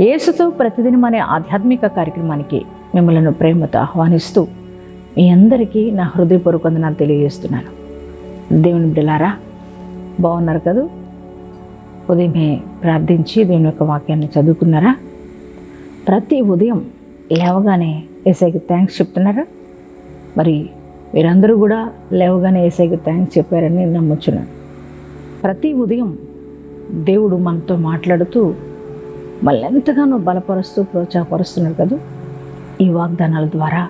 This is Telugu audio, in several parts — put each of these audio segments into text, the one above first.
యేసుతో ప్రతిదినం అనే ఆధ్యాత్మిక కార్యక్రమానికి మిమ్మల్ని ప్రేమతో ఆహ్వానిస్తూ మీ అందరికీ నా హృదయపూర్వక వందనాలు తెలియజేస్తున్నాను. దేవుని బిడ్డలారా బాగున్నారు కదూ? ఉదయమే ప్రార్థించి దేవుని యొక్క వాక్యాన్ని చదువుకున్నారా? ప్రతి ఉదయం లేవగానే ఏసైకి థ్యాంక్స్ చెప్తున్నారా? మరి మీరందరూ కూడా లేవగానే ఏసైకి థ్యాంక్స్ చెప్పారని నేను నమ్ముచున్నాను. ప్రతి ఉదయం దేవుడు మనతో మాట్లాడుతూ మళ్ళీ ఎంతగానో బలపరుస్తూ ప్రోత్సాహపరుస్తున్నారు కదా. ఈ వాగ్దానాల ద్వారా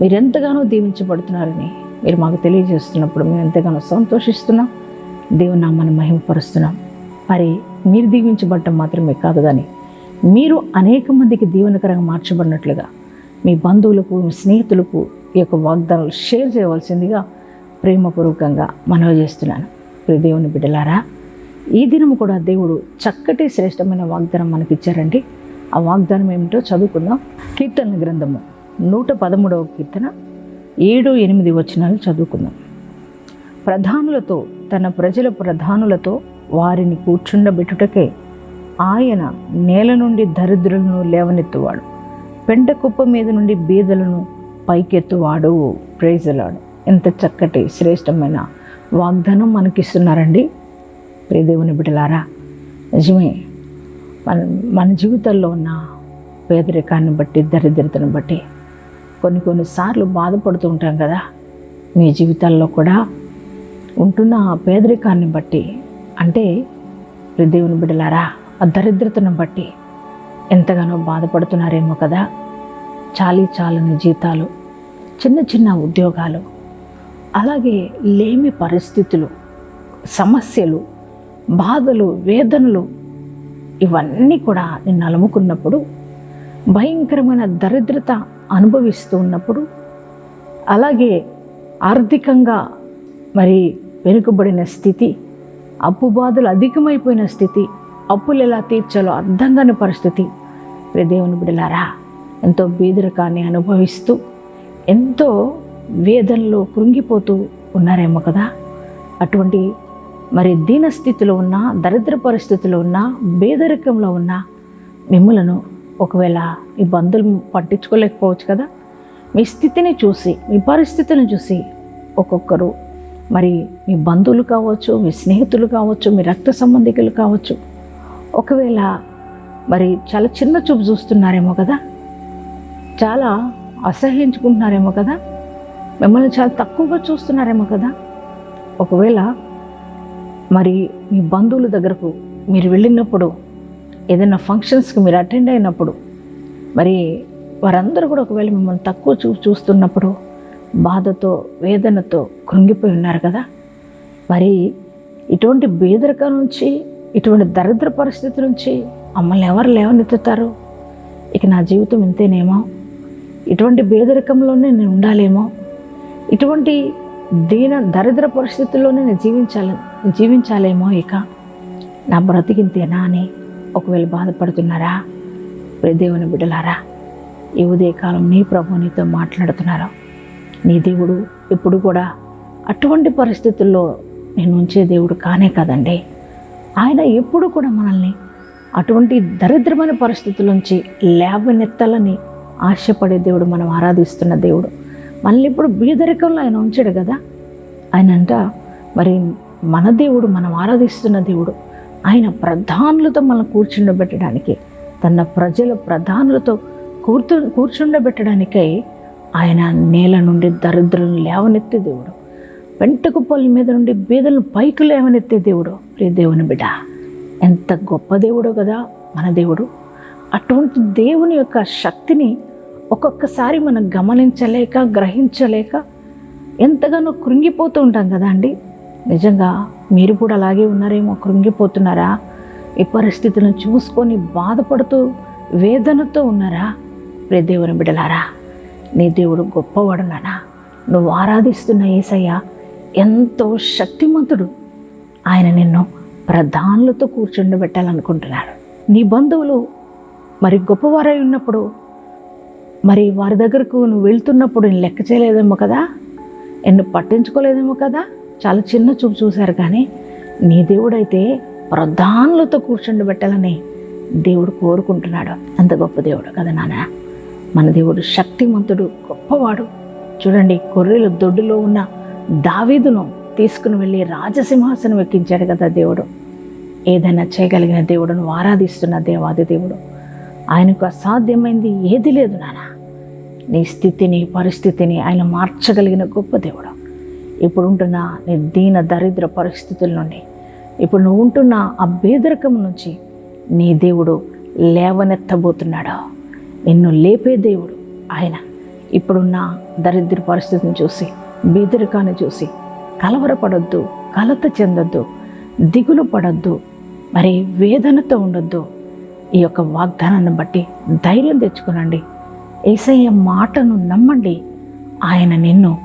మీరు ఎంతగానో దీవించబడుతున్నారని మీరు మాకు తెలియజేస్తున్నప్పుడు మేము ఎంతగానో సంతోషిస్తున్నాం. దేవుని నామాన్ని మహిమపరుస్తున్నాం. మరి మీరు దీవించబడటం మాత్రమే కాదు కానీ మీరు అనేక మందికి దీవెనకరంగా మార్చబడినట్లుగా మీ బంధువులకు మీ స్నేహితులకు ఈ యొక్క వాగ్దానాలు షేర్ చేయవలసిందిగా ప్రేమపూర్వకంగా మనవి చేస్తున్నాను. ప్రియ దేవుని బిడ్డలారా ఈ దినం కూడా దేవుడు చక్కటి శ్రేష్టమైన వాగ్దానం మనకి ఇచ్చారండి ఆ వాగ్దానం ఏమిటో చదువుకుందాం. కీర్తన గ్రంథము నూట పదమూడవ కీర్తన ఏడు ఎనిమిది వచనాలు చదువుకుందాం. ప్రధానులతో తన ప్రజల ప్రధానులతో వారిని కూర్చుండబెట్టుటకే ఆయన నేల నుండి దరిద్రులను లేవనెత్తువాడు. పెంట కుప్ప మీద నుండి బీదలను పైకెత్తువాడు. ప్రైజలాడు ఎంత చక్కటి శ్రేష్టమైన వాగ్దానం మనకిస్తున్నారండి. ప్రియదేవుని బిడ్డలారా నిజమే మన మన జీవితాల్లో ఉన్న పేదరికాన్ని బట్టి దరిద్రతను బట్టి కొన్ని కొన్నిసార్లు బాధపడుతూ ఉంటాం కదా. మీ జీవితాల్లో కూడా ఉంటున్న ఆ పేదరికాన్ని బట్టి అంటే దేవుని బిడ్డలారా ఆ దరిద్రతను బట్టి ఎంతగానో బాధపడుతున్నారేమో కదా. చాలీ చాలని జీతాలు చిన్న చిన్న ఉద్యోగాలు అలాగే లేమి పరిస్థితులు సమస్యలు బాధలు వేదనలు ఇవన్నీ కూడా నిన్ను అలుముకున్నప్పుడు భయంకరమైన దరిద్రత అనుభవిస్తూ ఉన్నప్పుడు అలాగే ఆర్థికంగా మరి వెనుకబడిన స్థితి అప్పు బాధలు అధికమైపోయిన స్థితి అప్పులు ఎలా తీర్చాలో అర్థం కాని పరిస్థితి. దేవుని బిడలారా ఎంతో బీదరికాన్ని అనుభవిస్తూ ఎంతో వేదనలో కృంగిపోతూ ఉన్నారేమో కదా. అటువంటి మరి దీనస్థితిలో ఉన్న దరిద్ర పరిస్థితిలో ఉన్న బేదరికంలో ఉన్న మిమ్మలను ఒకవేళ ఈ బంధువులు పట్టించుకోలేకపోవచ్చు కదా? మీ స్థితిని చూసి మీ పరిస్థితిని చూసి ఒక్కొక్కరు మరి మీ బంధువులు కావచ్చు మీ స్నేహితులు కావచ్చు మీ రక్త సంబంధికులు కావచ్చు ఒకవేళ మరి చాలా చిన్న చూపు చూస్తున్నారేమో కదా? చాలా అసహ్యించుకుంటున్నారేమో కదా? మిమ్మల్ని చాలా తక్కువగా చూస్తున్నారేమో కదా? ఒకవేళ మరి మీ బంధువుల దగ్గరకు మీరు వెళ్ళినప్పుడు ఏదైనా ఫంక్షన్స్కి మీరు అటెండ్ అయినప్పుడు మరి వారందరూ కూడా ఒకవేళ మిమ్మల్ని తక్కువ చూ చూస్తున్నప్పుడు బాధతో వేదనతో కృంగిపోయి ఉన్నారు కదా? మరి ఇటువంటి బేదరిక నుంచి ఇటువంటి దరిద్ర పరిస్థితి నుంచి మమ్మల్ని ఎవరు లేవనెత్తుతారు? ఇక నా జీవితం ఇంతేనేమో? ఇటువంటి బేదరికంలోనే నేను ఉండాలేమో? ఇటువంటి దీన దరిద్ర పరిస్థితుల్లోనే నేను జీవించాలి జీవించాలేమో ఇక. నా బ్రతికింతేనా అని ఒకవేళ బాధపడుతున్నారా? దేవుని బిడ్డలారా ఈ ఉదయకాలం నీ ప్రభు నీతో మాట్లాడుతున్నారు. నీ దేవుడు ఇప్పుడు కూడా అటువంటి పరిస్థితుల్లో నేను ఉంచే దేవుడు కానే కదండి. ఆయన ఎప్పుడు కూడా మనల్ని అటువంటి దరిద్రమైన పరిస్థితుల నుంచి లేవనెత్తాలని ఆశపడే దేవుడు మనం ఆరాధిస్తున్న దేవుడు. మళ్ళీ ఇప్పుడు బీదరికంలో ఆయన ఉంచాడు కదా. ఆయన అంట మరి మన దేవుడు మనం ఆరాధిస్తున్న దేవుడు ఆయన ప్రధానులతో మనం కూర్చుండబెట్టడానికి తన ప్రజల ప్రధానులతో కూర్చు కూర్చుండబెట్టడానికై ఆయన నేల నుండి దరిద్రులను లేవనెత్తే దేవుడు వెంటకు వెంటకుప్పల మీద నుండి బీదలను పైకి లేవనెత్తే దేవుడు. ప్రియ దేవుని బిడ్డ ఎంత గొప్ప దేవుడో కదా మన దేవుడు. అటువంటి దేవుని యొక్క శక్తిని ఒక్కొక్కసారి మనం గమనించలేక గ్రహించలేక ఎంతగానో కృంగిపోతూ ఉంటాం కదా అండి. నిజంగా మీరు కూడా అలాగే ఉన్నారేమో కృంగిపోతున్నారా? ఈ పరిస్థితులను చూసుకొని బాధపడుతూ వేదనతో ఉన్నారా? ప్రే దేవుని బిడలారా నీ దేవుడు గొప్పవాడు నానా. నువ్వు ఆరాధిస్తున్న ఏసయ్య ఎంతో శక్తిమంతుడు. ఆయన నిన్ను ప్రధానులతో కూర్చుండబెట్టాలనుకుంటున్నాడు. నీ బంధువులు మరి గొప్పవారై ఉన్నప్పుడు మరి వారి దగ్గరకు నువ్వు వెళ్తున్నప్పుడు నేను లెక్క చేయలేదేమో కదా? నిన్ను పట్టించుకోలేదేమో కదా? చాలా చిన్న చూపు చూశారు కానీ నీ దేవుడైతే ప్రధానులతో కూర్చుండబెట్టాలని దేవుడు కోరుకుంటున్నాడు. అంత గొప్ప దేవుడు కదా నాన్న? మన దేవుడు శక్తిమంతుడు గొప్పవాడు. చూడండి గొర్రెల దొడ్డులో ఉన్న దావీదును తీసుకుని వెళ్ళి రాజసింహాసనం ఎక్కించాడు కదా దేవుడు. ఏదైనా చేయగలిగిన దేవుడును ఆరాధిస్తున్న దేవాది దేవుడు. ఆయనకు అసాధ్యమైంది ఏది లేదు నానా నీ స్థితిని పరిస్థితిని ఆయన మార్చగలిగిన గొప్ప దేవుడు. ఇప్పుడు ఉంటున్న నీ దీన దరిద్ర పరిస్థితుల నుండి ఇప్పుడు నువ్వు ఉంటున్న ఆ బేదరికం నుంచి నీ దేవుడు లేవనెత్తబోతున్నాడు? నిన్ను లేపే దేవుడు ఆయన. ఇప్పుడున్న దరిద్ర పరిస్థితిని చూసి బేదరికాన్ని చూసి కలవరపడొద్దు కలత చెందొద్దు దిగులు పడొద్దు మరి వేదనతో ఉండొద్దు. ఈ యొక్క వాగ్దానాన్ని బట్టి ధైర్యం తెచ్చుకునండి. ఏసయ్య మాటను నమ్మండి. ఆయన నిన్ను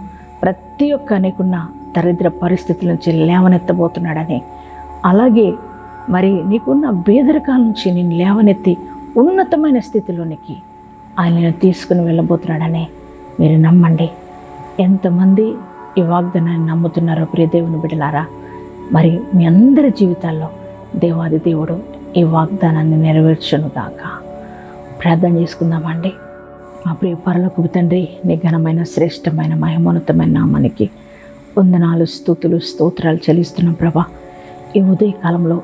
ప్రతి ఒక్క నీకున్న దరిద్ర పరిస్థితుల నుంచి లేవనెత్తబోతున్నాడని. అలాగే మరి నీకున్న బేదరికాల నుంచి నేను లేవనెత్తి ఉన్నతమైన స్థితిలోనికి ఆయనను తీసుకుని వెళ్ళబోతున్నాడని మీరు నమ్మండి. ఎంతమంది ఈ వాగ్దానాన్ని నమ్ముతున్నారో ప్రియ దేవుని బిడ్డలారా మరి మీ అందరి జీవితాల్లో దేవాది దేవుడు ఈ వాగ్దానాన్ని నెరవేర్చును దాకా ప్రార్థన చేసుకుందామండి. మా ప్రియ పరలోకపు తండ్రి నీ ఘనమైన శ్రేష్టమైన మహిమోన్నతమైన నామానికి వందనాలు స్థుతులు స్తోత్రాలు చెల్లిస్తున్నాం ప్రభా. ఈ ఉదయకాలంలో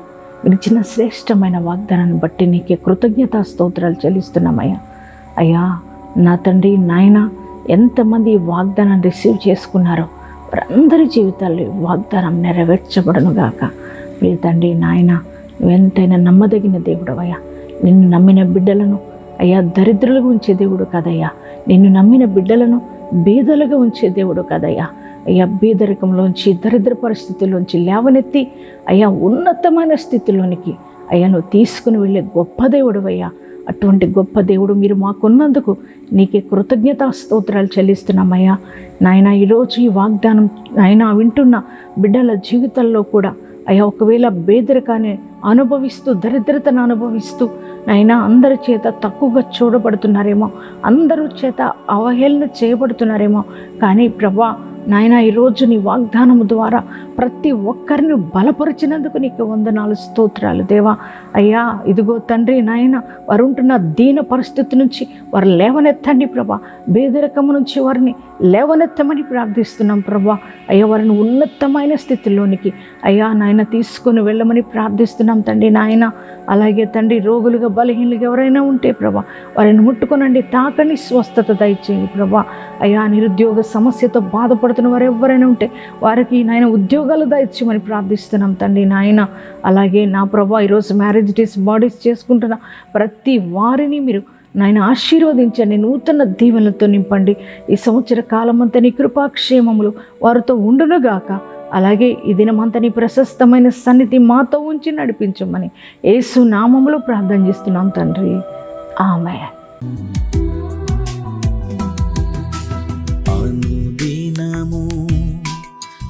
మీరు ఇచ్చిన శ్రేష్టమైన వాగ్దానాన్ని బట్టి నీకే కృతజ్ఞతా స్తోత్రాలు చెల్లిస్తున్నామయ్యా అయ్యా. నా తండ్రి నాయన ఎంతమంది ఈ వాగ్దానాన్ని రిసీవ్ చేసుకున్నారో వారందరి జీవితాల్లో వాగ్దానం నెరవేర్చబడను గాక. ప్రియ తండ్రి నాయన నువ్వెంతైనా నమ్మదగిన దేవుడవయ్యా. నిన్ను నమ్మిన బిడ్డలను అయ్యా దరిద్రులుగా ఉంచే దేవుడు కదయ్యా. నిన్ను నమ్మిన బిడ్డలను బీదలుగా ఉంచే దేవుడు కదయ్యా. అయ్యా బీదరికంలోంచి దరిద్ర పరిస్థితుల్లోంచి లేవనెత్తి అయ్యా ఉన్నతమైన స్థితిలోనికి అయ్యా నువ్వు తీసుకుని వెళ్ళే గొప్ప దేవుడు అయ్యా. అటువంటి గొప్ప దేవుడు మీరు మాకున్నందుకు నీకే కృతజ్ఞతా స్తోత్రాలు చెల్లిస్తున్నామయ్యా నాయన ఈరోజు ఈ వాగ్దానం నాయన వింటున్న బిడ్డల జీవితాల్లో కూడా అయ్యా ఒకవేళ బేదరికాన్ని అనుభవిస్తూ దరిద్రతను అనుభవిస్తూ అయినా అందరి చేత తక్కువగా చూడబడుతున్నారేమో అందరూ చేత అవహేళన చేయబడుతున్నారేమో కానీ ప్రభా నాయన ఈరోజు నీ వాగ్దానము ద్వారా ప్రతి ఒక్కరిని బలపరిచినందుకు నీకు వందనాలు స్తోత్రాలు. దేవా అయ్యా ఇదిగో తండ్రి నాయన వారు ఉంటున్న దీన పరిస్థితి నుంచి వారు లేవనెత్తండి ప్రభా. బేదరికము నుంచి వారిని లేవనెత్తమని ప్రార్థిస్తున్నాం ప్రభా. అయ్యా వారిని ఉన్నతమైన స్థితిలోనికి అయ్యా నాయన తీసుకొని వెళ్ళమని ప్రార్థిస్తున్నాం తండ్రి నాయన. అలాగే తండ్రి రోగులుగా బలహీనలుగా ఎవరైనా ఉంటే ప్రభా వారిని ముట్టుకొనండి తాకని స్వస్థత దయచేయండి ప్రభా. అయ్యా నిరుద్యోగ సమస్యతో బాధపడుతున్న వారు ఎవరైనా ఉంటే వారికి నాయన ఉద్యోగాలు దయచేయమని ప్రార్థిస్తున్నాం తండ్రి నాయన. అలాగే నా ప్రభా ఈరోజు మ్యారేజ్ డేస్ బాడీస్ చేసుకుంటున్న ప్రతి వారిని మీరు నాయన ఆశీర్వదించండి నూతన దీవెనలతో నింపండి. ఈ సంవత్సర కాలమంతా నీ కృపాక్షేమములు వారితో ఉండునుగాక. అలాగే ఈ దినమంతా నీ ప్రశస్తమైన సన్నిధి మాతో ఉంచి నడిపించమని యేసు నామములో ప్రార్థన చేస్తున్నాం తండ్రి. ఆమె